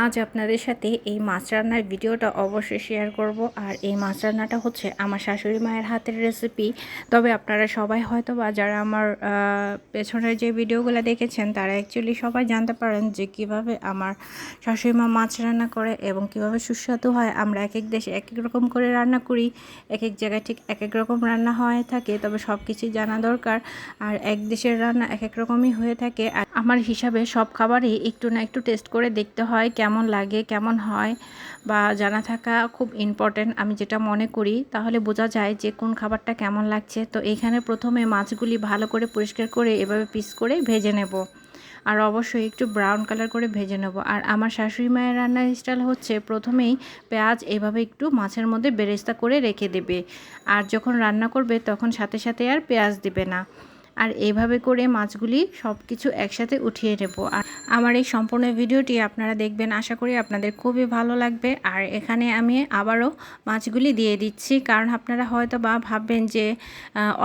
আজ আপনাদের সাথে এই মাছ রান্নার ভিডিওটা অবশ্যই শেয়ার করব। আর এই মাছ রান্নাটা হচ্ছে আমার শাশুড়ি মায়ের হাতের রেসিপি তবে আপনারা সবাই হয়তো বা যারা আমার পেছনের যে ভিডিওগুলো দেখেছেন, তারা অ্যাকচুয়ালি সবাই জানতে পারেন যে কীভাবে আমার শাশুড়ি মা মাছ রান্না করে এবং কীভাবে সুস্বাদু হয়। আমরা এক এক দেশে এক এক রকম করে রান্না করি। এক এক জায়গায় ঠিক এক এক রকম রান্না হয়ে থাকে, তবে সব কিছুই জানা দরকার। আর এক দেশের রান্না এক এক রকমই হয়ে থাকে। আর আমার হিসাবে সব খাবারই একটু না একটু টেস্ট করে দেখতে হয় কেমন লাগে, কেমন হয় বা জানা থাকা খুব ইম্পর্ট্যান্ট আমি যেটা মনে করি, তাহলে বোঝা যায় যে কোন খাবারটা কেমন লাগছে। তো এখানে প্রথমে মাছগুলি ভালো করে পরিষ্কার করে এভাবে পিস করে ভেজে নেব। আর অবশ্যই একটু ব্রাউন কালার করে ভেজে নেব। আর আমার শাশুড়ি মায়ের রান্নার স্টাইল হচ্ছে প্রথমেই পেঁয়াজ এভাবে একটু মাছের মধ্যে বেরেস্তা করে রেখে দেবে। আর যখন রান্না করবে তখন সাথে সাথে আর পেঁয়াজ দেবে না। আর এইভাবে করে মাছগুলি সব কিছু একসাথে উঠিয়ে নেব। আর আমার এই সম্পূর্ণ ভিডিওটি আপনারা দেখবেন, আশা করি আপনাদের খুবই ভালো লাগবে। আর এখানে আমি আবারও মাছগুলি দিয়ে দিচ্ছি, কারণ আপনারা হয়তো বা ভাববেন যে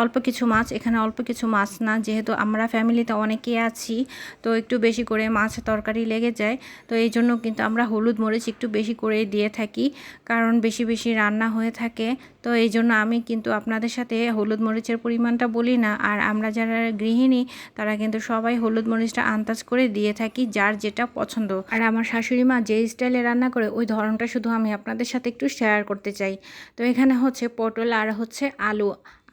অল্প কিছু মাছ, এখানে অল্প কিছু মাছ না, যেহেতু আমরা ফ্যামিলিতে অনেকেই আছি, তো একটু বেশি করে মাছ তরকারি লেগে যায়। তো এই জন্য কিন্তু আমরা হলুদ মরিচ একটু বেশি করে দিয়ে থাকি, কারণ বেশি বেশি রান্না হয়ে থাকে। তো এই জন্য আমি কিন্তু আপনাদের সাথে হলুদ মরিচের পরিমাণটা বলি না, আর আমরা যারা গৃহিণী, তারা কিন্তু সবাই হলুদ মরিচটা আন্দাজ করে দিয়ে থাকি যার যেটা পছন্দ। আর আমার শাশুড়ি মা যে স্টাইলে রান্না করে, ওই ধরনটা শুধু আমি আপনাদের সাথে একটু শেয়ার করতে চাই। তো এখানে হচ্ছে পটল আর হচ্ছে আলু।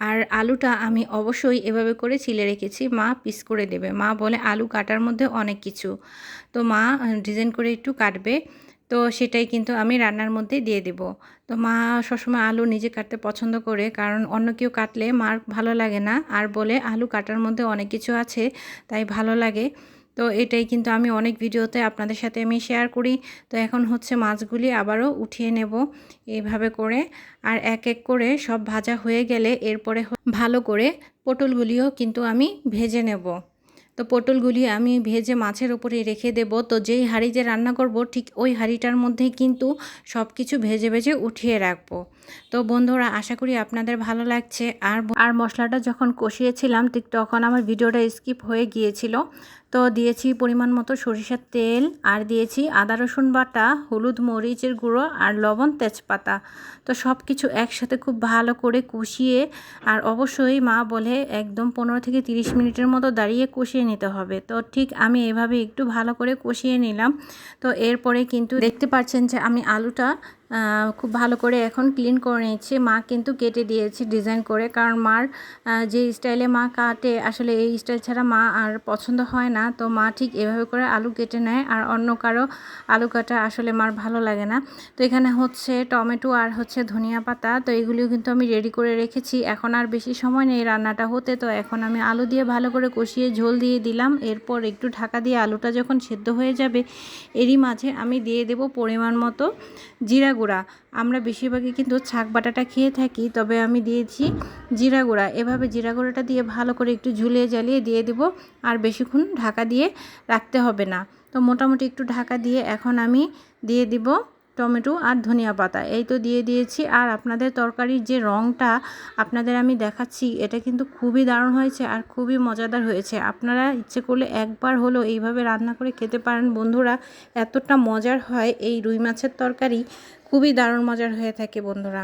আর আলুটা আমি অবশ্যই এভাবে করে ছিলে রেখেছি, মা পিস করে দেবে। মা বলে আলু কাটার মধ্যে অনেক কিছু। তো মা ডিজাইন করে একটু কাটবে। তো সেটাই কিন্তু আমি রান্নার মধ্যে দিয়ে দেব। তো মা সবসময় আলু নিজে কাটতে পছন্দ করে, কারণ অন্য কেউ কাটলে মার ভালো লাগে না। আর বলে আলু কাটার মধ্যে অনেক কিছু আছে, তাই ভালো লাগে। তো এটাই কিন্তু আমি অনেক ভিডিওতে আপনাদের সাথে আমি শেয়ার করি। তো এখন হচ্ছে মাছগুলি আবারও উঠিয়ে নেব এইভাবে করে। আর এক এক করে সব ভাজা হয়ে গেলে এরপরে ভালো করে পটলগুলিও কিন্তু আমি ভেজে নেব। তো পটলগুলি আমি ভেজে মাছের উপরে রেখে দেব। তো যেই হাঁড়িতে রান্না করব, ঠিক ওই হাঁড়িটার মধ্যেই কিন্তু সব কিছু ভেজে ভেজে উঠিয়ে রাখব। তো বন্ধুরা, আশা করি আপনাদের ভালো লাগছে। আর আর মশলাটা যখন কষিয়েছিলাম, ঠিক তখন আমার ভিডিওটা স্কিপ হয়ে গিয়েছিল। তো দিয়েছি পরিমাণ মতো সরিষার তেল আর দিয়েছি আদা, রসুন বাটা, হলুদ মরিচের গুঁড়ো আর লবণ তেজপাতা। তো সব কিছু একসাথে খুব ভালো করে কষিয়ে আর অবশ্যই মা বলে একদম পনেরো থেকে তিরিশ মিনিটের মতো দাঁড়িয়ে কষিয়ে নিতে হবে। তো ঠিক আমি এভাবে একটু ভালো করে কষিয়ে নিলাম। তো এরপরে কিন্তু দেখতে পাচ্ছেন যে আমি আলুটা খুব ভালো করে এখন ক্লিন করে নিচ্ছি মা কিন্তু কেটে দিয়েছে ডিজাইন করে। কারণ মার যে স্টাইলে মা কাটে, আসলে এই স্টাইল ছাড়া মা আর পছন্দ হয় না। তো মা ঠিক এভাবে করে আলু কেটে নেয়। আর অন্য কারও আলু কাটা আসলে মার ভালো লাগে না। তো এখানে হচ্ছে টমেটো আর হচ্ছে ধনিয়া পাতা। তো এগুলিও কিন্তু আমি রেডি করে রেখেছি। এখন আর বেশি সময় নেই রান্নাটা হতে। তো এখন আমি আলু দিয়ে ভালো করে কষিয়ে ঝোল দিয়ে দিলাম। এরপর একটু ঢাকা দিয়ে আলুটা যখন সেদ্ধ হয়ে যাবে, এরই মাঝে আমি দিয়ে দেব পরিমাণ মতো জিরা গুঁড়া। আমরা বেশিরভাগই কিন্তু ছাক বাটাটা খেয়ে থাকি, তবে আমি দিয়েছি জিরা গুঁড়া। এভাবে জিরা গুঁড়াটা দিয়ে ভালো করে একটু ঝুলিয়ে জ্বালিয়ে দিয়ে দেব, আর বেশিক্ষণ ঢাকা দিয়ে রাখতে হবে না। তো মোটামুটি একটু ঢাকা দিয়ে এখন আমি দিয়ে দিব টমেটো আর ধনিয়া পাতা। এই তো দিয়ে দিয়েছি, আর আপনাদের তরকারির যে রঙটা আপনাদের আমি দেখাচ্ছি, এটা কিন্তু খুবই দারুণ হয়েছে আর খুবই মজাদার হয়েছে। আপনারা ইচ্ছে করলে একবার হলো এইভাবে রান্না করে খেতে পারেন। বন্ধুরা, এতটা মজার হয় এই রুই মাছের তরকারি। খুবই দারুণ মজার হয়ে থাকে বন্ধুরা।